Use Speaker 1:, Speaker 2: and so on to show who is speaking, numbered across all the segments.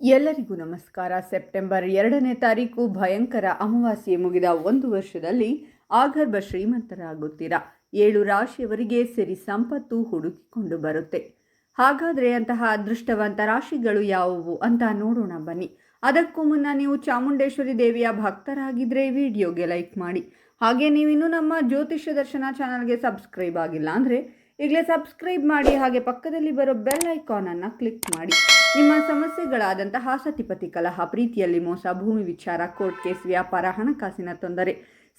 Speaker 1: ಎಲ್ಲರಿಗೂ ನಮಸ್ಕಾರ. ಸೆಪ್ಟೆಂಬರ್ ಎರಡನೇ ತಾರೀಕು ಭಯಂಕರ ಅಮಾವಾಸ್ಯೆ ಮುಗಿದ ಒಂದು ವರ್ಷದಲ್ಲಿ ಆಗರ್ಭ ಶ್ರೀಮಂತರಾಗುತ್ತೀರಾ? ಏಳು ರಾಶಿಯವರಿಗೆ ಸಿರಿ ಸಂಪತ್ತು ಹುಡುಕಿಕೊಂಡು ಬರುತ್ತೆ. ಹಾಗಾದರೆ ಅಂತಹ ಅದೃಷ್ಟವಂತ ರಾಶಿಗಳು ಯಾವುವು ಅಂತ ನೋಡೋಣ ಬನ್ನಿ. ಅದಕ್ಕೂ ಮುನ್ನ ನೀವು ಚಾಮುಂಡೇಶ್ವರಿ ದೇವಿಯ ಭಕ್ತರಾಗಿದ್ದರೆ ವಿಡಿಯೋಗೆ ಲೈಕ್ ಮಾಡಿ. ಹಾಗೆ ನೀವಿನ್ನೂ ನಮ್ಮ ಜ್ಯೋತಿಷ್ಯ ದರ್ಶನ ಚಾನಲ್ಗೆ ಸಬ್ಸ್ಕ್ರೈಬ್ ಆಗಿಲ್ಲ ಅಂದರೆ ಈಗಲೇ ಸಬ್ಸ್ಕ್ರೈಬ್ ಮಾಡಿ, ಹಾಗೆ ಪಕ್ಕದಲ್ಲಿ ಬರೋ ಬೆಲ್ ಐಕಾನನ್ನು ಕ್ಲಿಕ್ ಮಾಡಿ. ನಿಮ್ಮ ಸಮಸ್ಯೆಗಳಾದಂತಹ ಸತಿಪತಿ ಕಲಹ, ಪ್ರೀತಿಯಲ್ಲಿ ಮೋಸ, ಭೂಮಿ ವಿಚಾರ ಕೋರ್ಟ್ ಕೇಸ್ ವ್ಯಾಪಾರ, ಹಣಕಾಸಿನ ತೊಂದರೆ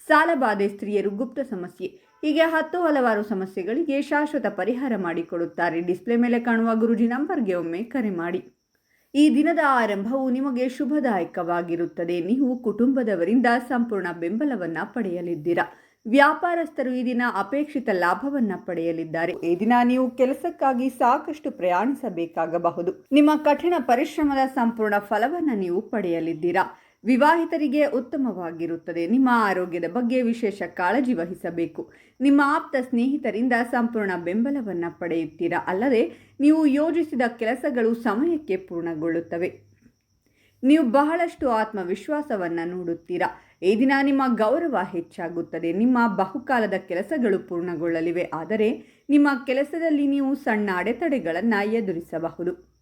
Speaker 1: ಸಾಲಬಾಧೆ ಸ್ತ್ರೀಯರು ಗುಪ್ತ ಸಮಸ್ಯೆ, ಹೀಗೆ ಹತ್ತು ಹಲವಾರು ಸಮಸ್ಯೆಗಳಿಗೆ ಶಾಶ್ವತ ಪರಿಹಾರ ಮಾಡಿಕೊಡುತ್ತಾರೆ. ಡಿಸ್ಪ್ಲೇ ಮೇಲೆ ಕಾಣುವ ಗುರುಜಿ ನಂಬರ್ಗೆ ಒಮ್ಮೆ ಕರೆ ಮಾಡಿ. ಈ ದಿನದ ಆರಂಭವು ನಿಮಗೆ ಶುಭದಾಯಕವಾಗಿರುತ್ತದೆ. ನೀವು ಕುಟುಂಬದವರಿಂದ ಸಂಪೂರ್ಣ ಬೆಂಬಲವನ್ನು ಪಡೆಯಲಿದ್ದೀರಾ? ವ್ಯಾಪಾರಸ್ಥರು ಈ ದಿನ ಅಪೇಕ್ಷಿತ ಲಾಭವನ್ನ ಪಡೆಯಲಿದ್ದಾರೆ. ಈ ದಿನ ನೀವು ಕೆಲಸಕ್ಕಾಗಿ ಸಾಕಷ್ಟು ಪ್ರಯಾಣಿಸಬೇಕಾಗಬಹುದು. ನಿಮ್ಮ ಕಠಿಣ ಪರಿಶ್ರಮದ ಸಂಪೂರ್ಣ ಫಲವನ್ನು ನೀವು ಪಡೆಯಲಿದ್ದೀರಾ? ವಿವಾಹಿತರಿಗೆ ಉತ್ತಮವಾಗಿರುತ್ತದೆ. ನಿಮ್ಮ ಆರೋಗ್ಯದ ಬಗ್ಗೆ ವಿಶೇಷ ಕಾಳಜಿ ವಹಿಸಬೇಕು. ನಿಮ್ಮ ಆಪ್ತ ಸ್ನೇಹಿತರಿಂದ ಸಂಪೂರ್ಣ ಬೆಂಬಲವನ್ನು ಪಡೆಯುತ್ತೀರಾ? ಅಲ್ಲದೆ, ನೀವು ಯೋಜಿಸಿದ ಕೆಲಸಗಳು ಸಮಯಕ್ಕೆ ಪೂರ್ಣಗೊಳ್ಳುತ್ತವೆ. ನೀವು ಬಹಳಷ್ಟು ಆತ್ಮವಿಶ್ವಾಸವನ್ನು ನೋಡುತ್ತೀರಾ. ಈ ದಿನ ನಿಮ್ಮ ಗೌರವ ಹೆಚ್ಚಾಗುತ್ತದೆ. ನಿಮ್ಮ ಬಹುಕಾಲದ ಕೆಲಸಗಳು ಪೂರ್ಣಗೊಳ್ಳಲಿವೆ. ಆದರೆ ನಿಮ್ಮ ಕೆಲಸದಲ್ಲಿ ನೀವು ಸಣ್ಣ ಅಡೆತಡೆಗಳನ್ನು ಎದುರಿಸಬಹುದು.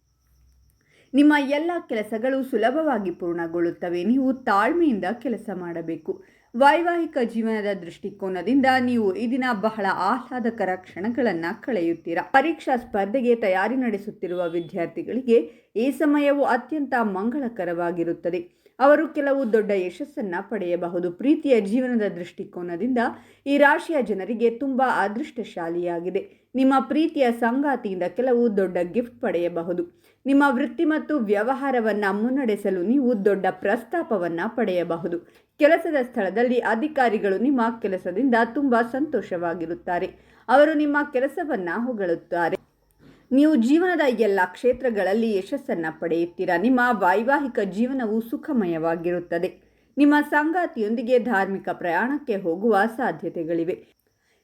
Speaker 1: ನಿಮ್ಮ ಎಲ್ಲ ಕೆಲಸಗಳು ಸುಲಭವಾಗಿ ಪೂರ್ಣಗೊಳ್ಳುತ್ತವೆ. ನೀವು ತಾಳ್ಮೆಯಿಂದ ಕೆಲಸ ಮಾಡಬೇಕು. ವೈವಾಹಿಕ ಜೀವನದ ದೃಷ್ಟಿಕೋನದಿಂದ ನೀವು ಈ ದಿನ ಬಹಳ ಆಹ್ಲಾದಕರ ಕ್ಷಣಗಳನ್ನು ಕಳೆಯುತ್ತೀರಾ. ಪರೀಕ್ಷಾ ಸ್ಪರ್ಧೆಗೆ ತಯಾರಿ ನಡೆಸುತ್ತಿರುವ ವಿದ್ಯಾರ್ಥಿಗಳಿಗೆ ಈ ಸಮಯವು ಅತ್ಯಂತ ಮಂಗಳಕರವಾಗಿರುತ್ತದೆ. ಅವರು ಕೆಲವು ದೊಡ್ಡ ಯಶಸ್ಸನ್ನು ಪಡೆಯಬಹುದು. ಪ್ರೀತಿಯ ಜೀವನದ ದೃಷ್ಟಿಕೋನದಿಂದ ಈ ರಾಶಿಯ ಜನರಿಗೆ ತುಂಬ ಅದೃಷ್ಟಶಾಲಿಯಾಗಿದೆ. ನಿಮ್ಮ ಪ್ರೀತಿಯ ಸಂಗಾತಿಯಿಂದ ಕೆಲವು ದೊಡ್ಡ ಗಿಫ್ಟ್ ಪಡೆಯಬಹುದು. ನಿಮ್ಮ ವೃತ್ತಿ ಮತ್ತು ವ್ಯವಹಾರವನ್ನು ಮುನ್ನಡೆಸಲು ನೀವು ದೊಡ್ಡ ಪ್ರಸ್ತಾಪವನ್ನು ಪಡೆಯಬಹುದು. ಕೆಲಸದ ಸ್ಥಳದಲ್ಲಿ ಅಧಿಕಾರಿಗಳು ನಿಮ್ಮ ಕೆಲಸದಿಂದ ತುಂಬ ಸಂತೋಷವಾಗಿರುತ್ತಾರೆ. ಅವರು ನಿಮ್ಮ ಕೆಲಸವನ್ನು ಹೊಗಳುತ್ತಾರೆ. ನೀವು ಜೀವನದ ಎಲ್ಲ ಕ್ಷೇತ್ರಗಳಲ್ಲಿ ಯಶಸ್ಸನ್ನು ಪಡೆಯುತ್ತೀರಾ? ನಿಮ್ಮ ವೈವಾಹಿಕ ಜೀವನವು ಸುಖಮಯವಾಗಿರುತ್ತದೆ. ನಿಮ್ಮ ಸಂಗಾತಿಯೊಂದಿಗೆ ಧಾರ್ಮಿಕ ಪ್ರಯಾಣಕ್ಕೆ ಹೋಗುವ ಸಾಧ್ಯತೆಗಳಿವೆ.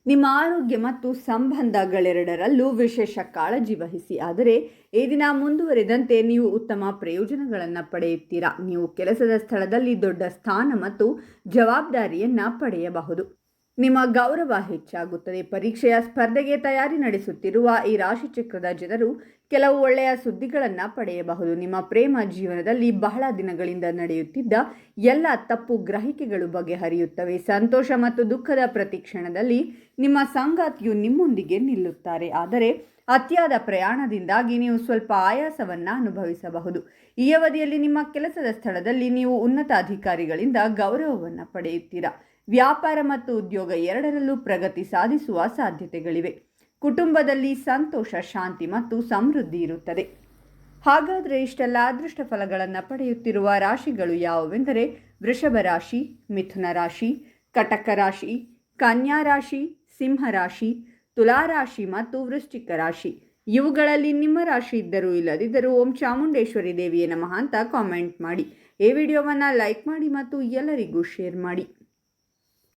Speaker 1: ನಿಮ್ಮ ಆರೋಗ್ಯ ಮತ್ತು ಸಂಬಂಧಗಳೆರಡರಲ್ಲೂ ವಿಶೇಷ ಕಾಳಜಿ ವಹಿಸಿ, ಆದರೆ ಈ ದಿನ ಮುಂದುವರೆದಂತೆ ನೀವು ಉತ್ತಮ ಪ್ರಯೋಜನಗಳನ್ನು ಪಡೆಯುತ್ತೀರಾ? ನೀವು ಕೆಲಸದ ಸ್ಥಳದಲ್ಲಿ ದೊಡ್ಡ ಸ್ಥಾನ ಮತ್ತು ಜವಾಬ್ದಾರಿಯನ್ನು ಪಡೆಯಬಹುದು. ನಿಮ್ಮ ಗೌರವ ಹೆಚ್ಚಾಗುತ್ತದೆ. ಪರೀಕ್ಷೆಯ ಸ್ಪರ್ಧೆಗೆ ತಯಾರಿ ನಡೆಸುತ್ತಿರುವ ಈ ರಾಶಿಚಕ್ರದ ಜನರು ಕೆಲವು ಒಳ್ಳೆಯ ಸುದ್ದಿಗಳನ್ನು ಪಡೆಯಬಹುದು. ನಿಮ್ಮ ಪ್ರೇಮ ಜೀವನದಲ್ಲಿ ಬಹಳ ದಿನಗಳಿಂದ ನಡೆಯುತ್ತಿದ್ದ ಎಲ್ಲ ತಪ್ಪು ಗ್ರಹಿಕೆಗಳು ಬಗೆಹರಿಯುತ್ತವೆ. ಸಂತೋಷ ಮತ್ತು ದುಃಖದ ಪ್ರತಿಕ್ಷಣದಲ್ಲಿ ನಿಮ್ಮ ಸಂಗಾತಿಯು ನಿಮ್ಮೊಂದಿಗೆ ನಿಲ್ಲುತ್ತಾರೆ. ಆದರೆ ಅತಿಯಾದ ಪ್ರಯಾಣದಿಂದಾಗಿ ನೀವು ಸ್ವಲ್ಪ ಆಯಾಸವನ್ನು ಅನುಭವಿಸಬಹುದು. ಈ ಅವಧಿಯಲ್ಲಿ ನಿಮ್ಮ ಕೆಲಸದ ಸ್ಥಳದಲ್ಲಿ ನೀವು ಉನ್ನತ ಅಧಿಕಾರಿಗಳಿಂದ ಗೌರವವನ್ನು ಪಡೆಯುತ್ತೀರಾ? ವ್ಯಾಪಾರ ಮತ್ತು ಉದ್ಯೋಗ ಎರಡರಲ್ಲೂ ಪ್ರಗತಿ ಸಾಧಿಸುವ ಸಾಧ್ಯತೆಗಳಿವೆ. ಕುಟುಂಬದಲ್ಲಿ ಸಂತೋಷ, ಶಾಂತಿ ಮತ್ತು ಸಮೃದ್ಧಿ ಇರುತ್ತದೆ. ಹಾಗಾದರೆ ಇಷ್ಟೆಲ್ಲ ಅದೃಷ್ಟ ಫಲಗಳನ್ನು ಪಡೆಯುತ್ತಿರುವ ರಾಶಿಗಳು ಯಾವುವೆಂದರೆ ವೃಷಭ ರಾಶಿ, ಮಿಥುನ ರಾಶಿ, ಕಟಕ ರಾಶಿ, ಕನ್ಯಾ ರಾಶಿ, ಸಿಂಹ ರಾಶಿ ತುಲಾರಾಶಿ ಮತ್ತು ವೃಶ್ಚಿಕ ರಾಶಿ. ಇವುಗಳಲ್ಲಿ ನಿಮ್ಮ ರಾಶಿ ಇದ್ದರೂ ಇಲ್ಲದಿದ್ದರೂ ಓಂ ಚಾಮುಂಡೇಶ್ವರಿ ದೇವಿಯ ನಮಃ ಅಂತ ಕಾಮೆಂಟ್ ಮಾಡಿ. ಈ ವಿಡಿಯೋವನ್ನು ಲೈಕ್ ಮಾಡಿ ಮತ್ತು ಎಲ್ಲರಿಗೂ ಶೇರ್ ಮಾಡಿ.